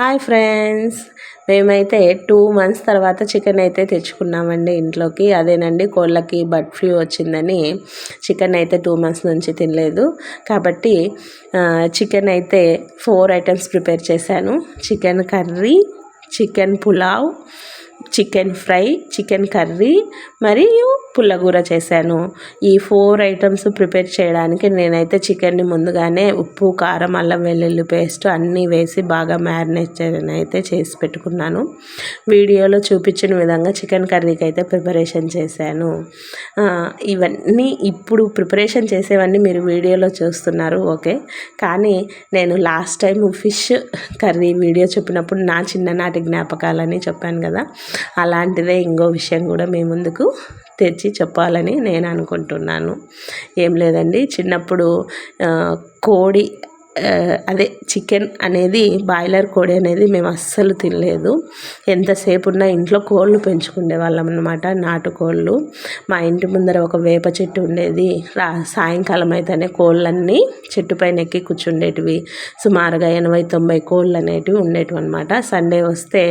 Hi friends. మేమైతే two months తర్వాత chicken అయితే తెచ్చుకున్నామండి ఇంట్లోకి. అదేనండి కోళ్ళకి బర్డ్ ఫ్లూ వచ్చిందని చికెన్ అయితే టూ మంత్స్ నుంచి తినలేదు. కాబట్టి చికెన్ అయితే ఫోర్ ఐటమ్స్ ప్రిపేర్ చేశాను. Chicken curry chicken pulao chicken fry chicken curry మరియు పుల్లగూర చేశాను. ఈ ఫోర్ ఐటమ్స్ ప్రిపేర్ చేయడానికి నేనైతే చికెన్ని ముందుగానే ఉప్పు కారం అల్లం వెల్లుల్లి పేస్ట్ అన్నీ వేసి బాగా మ్యారినేట్ అయితే చేసి పెట్టుకున్నాను. వీడియోలో చూపించిన విధంగా చికెన్ కర్రీకి అయితే ప్రిపరేషన్ చేశాను. ఇవన్నీ ఇప్పుడు ప్రిపరేషన్ చేసేవన్నీ మీరు వీడియోలో చూస్తున్నారు ఓకే? కానీ నేను last time fish curry video చెప్పినప్పుడు నా చిన్ననాటి జ్ఞాపకాలని చెప్పాను కదా. అలాంటిదే ఇంకో విషయం కూడా మీ ముందుకు తెచ్చి చెప్పాలని నేను అనుకుంటున్నాను. ఏం లేదండి చిన్నప్పుడు కోడి అదే చికెన్ అనేది బాయిలర్ కోడి అనేది మేము అస్సలు తినలేదు. ఎంతసేపు ఉన్నా ఇంట్లో కోళ్ళు పెంచుకునే వాళ్ళం అనమాట నాటుకోళ్ళు. మా ఇంటి ముందర ఒక వేప చెట్టు ఉండేది. రా సాయంకాలం అయితేనే కోళ్ళన్నీ చెట్టు పైన ఎక్కి కూర్చుండేటివి. సుమారుగా ఎనభై తొంభై కోళ్ళు అనేటివి ఉండేటివి అనమాట సండే వస్తే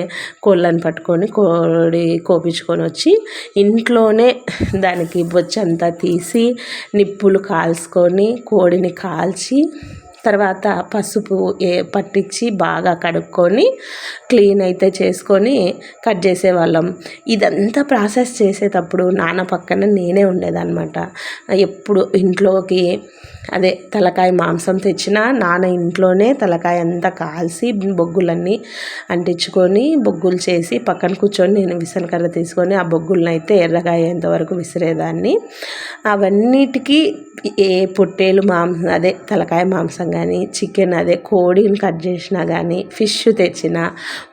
కోళ్ళని పట్టుకొని కోడి కోపించుకొని వచ్చి ఇంట్లోనే దానికి బొచ్చంతా తీసి నిప్పులు కాల్చుకొని కోడిని కాల్చి తర్వాత పసుపు ఏ పట్టించి బాగా కడుక్కొని క్లీన్ అయితే చేసుకొని కట్ చేసేవాళ్ళం. ఇదంతా ప్రాసెస్ చేసేటప్పుడు నాన్న పక్కన నేనే ఉండేదన్నమాట. ఎప్పుడు ఇంట్లోకి అదే తలకాయ మాంసం తెచ్చినా నాన్న ఇంట్లోనే తలకాయ అంతా కాల్చి బొగ్గులన్నీ అంటించుకొని బొగ్గులు చేసి పక్కన కూర్చొని నేను విసనకర్ర తీసుకొని ఆ బొగ్గులను అయితే ఎర్రగా అయ్యేంతవరకు విసిరేదాన్ని. అవన్నిటికీ ఏ పొట్టేలు మాంసం అదే తలకాయ మాంసం కానీ చికెన్ అదే కోడిని కట్ చేసినా కానీ ఫిష్ తెచ్చినా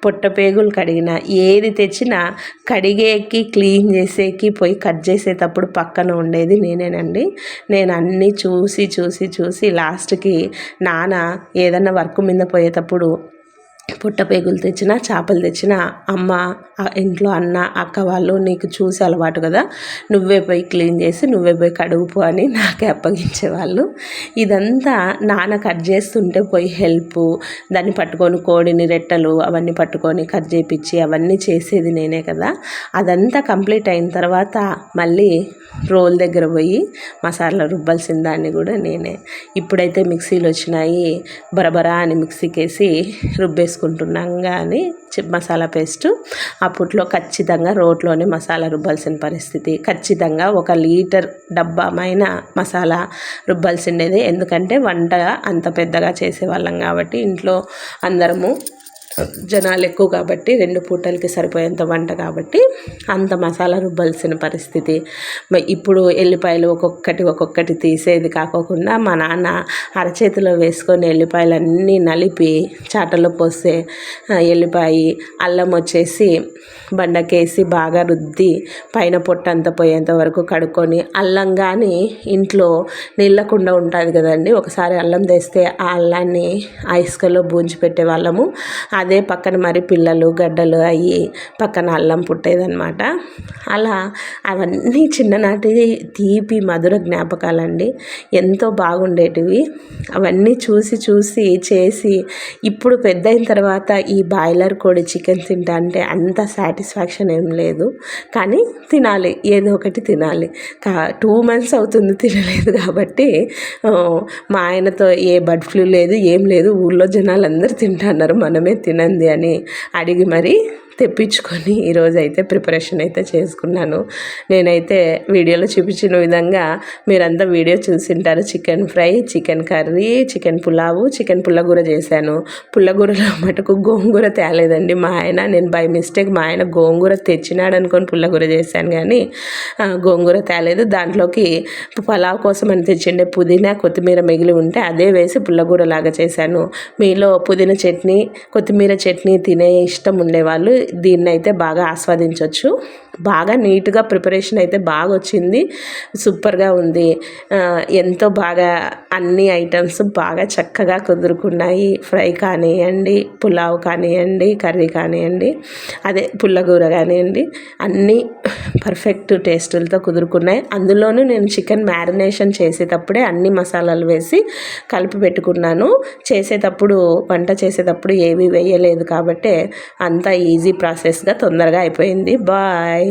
పొట్టపేగులు కడిగినా ఏది తెచ్చినా కడిగేకి క్లీన్ చేసేకి పోయి కట్ చేసేటప్పుడు పక్కన ఉండేది నేనేనండి. నేను అన్నీ చూసి చూసి చూసి లాస్ట్కి నాన్న ఏదన్నా వర్క్ మీద పోయేటప్పుడు పుట్ట పేగులు తెచ్చిన చేపలు తెచ్చిన అమ్మ ఇంట్లో అన్న అక్క వాళ్ళు నీకు చూసి అలవాటు కదా. నువ్వే పోయి క్లీన్ చేసి నువ్వే పోయి కడుగుపు అని నాకే అప్పగించేవాళ్ళు. ఇదంతా నాన్న కట్ చేస్తుంటే పోయి హెల్ప్. దాన్ని పట్టుకొని కోడిని రెట్టలు అవన్నీ పట్టుకొని కట్ చేయించి అవన్నీ చేసేది నేనే కదా. అదంతా కంప్లీట్ అయిన తర్వాత మళ్ళీ రోల్ దగ్గర పోయి మసాలా రుబ్బాల్సిన దాన్ని కూడా నేనే. ఇప్పుడైతే మిక్సీలు వచ్చినాయి బరబరా అని మిక్సీకి వేసి చేసుకుంటున్నాం కానీ మసాలా పేస్ట్. అప్పట్లో ఖచ్చితంగా రోట్లోనే మసాలా రుబ్బాల్సిన పరిస్థితి. ఖచ్చితంగా ఒక లీటర్ డబ్బామైన మసాలా రుబ్బాల్సిండేది. ఎందుకంటే వంట అంత పెద్దగా చేసేవాళ్ళం కాబట్టి ఇంట్లో అందరము జనాలు ఎక్కువ కాబట్టి రెండు పూటలకి సరిపోయేంత వంట కాబట్టి అంత మసాలా రుబ్బాల్సిన పరిస్థితి. ఇప్పుడు ఎల్లిపాయలు ఒక్కొక్కటి ఒక్కొక్కటి తీసేది కాకోకుండా మా నాన్న అరచేతిలో వేసుకొని ఎల్లిపాయలన్నీ నలిపి చాటలో పోస్తే ఎల్లిపాయ అల్లం వచ్చేసి బండకేసి బాగా రుద్ది పైన పొట్టంతా పోయేంత వరకు కడుక్కొని అల్లం కానీ ఇంట్లో నీళ్ళకుండా ఉంటుంది కదండి. ఒకసారి అల్లం తెస్తే ఆ అల్లాన్ని ఆ ఇసుకలో బూంచి పెట్టే వాళ్ళము. అదే పక్కన మరి పిల్లలు గడ్డలు అయ్యి పక్కన అల్లం పుట్టేదనమాట అలా అవన్నీ చిన్ననాటి తీపి మధుర జ్ఞాపకాలండి. ఎంతో బాగుండేటివి. అవన్నీ చూసి చూసి చేసి ఇప్పుడు పెద్ద అయిన తర్వాత ఈ బాయిలర్ కోడి చికెన్ తింటా అంటే అంత సాటిస్ఫాక్షన్ ఏం లేదు. కానీ తినాలి ఏదో ఒకటి తినాలి. కా టూ మంత్స్ అవుతుంది తినలేదు కాబట్టి మా ఆయనతో ఏ బర్డ్ ఫ్లూ లేదు ఏం లేదు ఊళ్ళో జనాలు అందరూ తింటున్నారు మనమే తినంది అని అడిగి మరి తెప్పించుకొని ఈరోజు అయితే ప్రిపరేషన్ అయితే చేసుకున్నాను. నేనైతే వీడియోలో చూపించిన విధంగా మీరంతా video చూసింటారు. Chicken fry chicken curry chicken pulao chicken పుల్లగూర చేశాను. పుల్లగూరలో మటుకు గోంగూర తేలేదండి. మా ఆయన నేను బై మిస్టేక్ మా ఆయన గోంగూర తెచ్చినాడు అనుకొని పుల్లగూర చేశాను కానీ గోంగూర తేలేదు. దాంట్లోకి పలావ్ కోసం అని తెచ్చిండే పుదీనా కొత్తిమీర మిగిలి ఉంటే అదే వేసి పుల్లగూర లాగా చేశాను. మీలో పుదీనా చట్నీ కొత్తిమీర చట్నీ తినే ఇష్టం ఉండేవాళ్ళు. దీన్ని అయితే బాగా ఆస్వాదించవచ్చు బాగా నీట్గా ప్రిపరేషన్ అయితే బాగా వచ్చింది సూపర్గా ఉంది. ఎంతో బాగా అన్ని ఐటమ్స్ బాగా చక్కగా కుదురుకున్నాయి. ఫ్రై కానివ్వండి పులావ్ కానివ్వండి కర్రీ కానివ్వండి అదే పుల్లగూర కానివ్వండి అన్నీ పర్ఫెక్ట్ టేస్టులతో కుదురుకున్నాయి. అందులోనూ నేను చికెన్ మ్యారినేషన్ చేసేటప్పుడే అన్ని మసాలాలు వేసి కలిపి పెట్టుకున్నాను. చేసేటప్పుడు వంట చేసేటప్పుడు ఏవి వేయలేదు కాబట్టి అంతా ఈజీ ప్రాసెస్గా తొందరగా అయిపోయింది. బాయ్!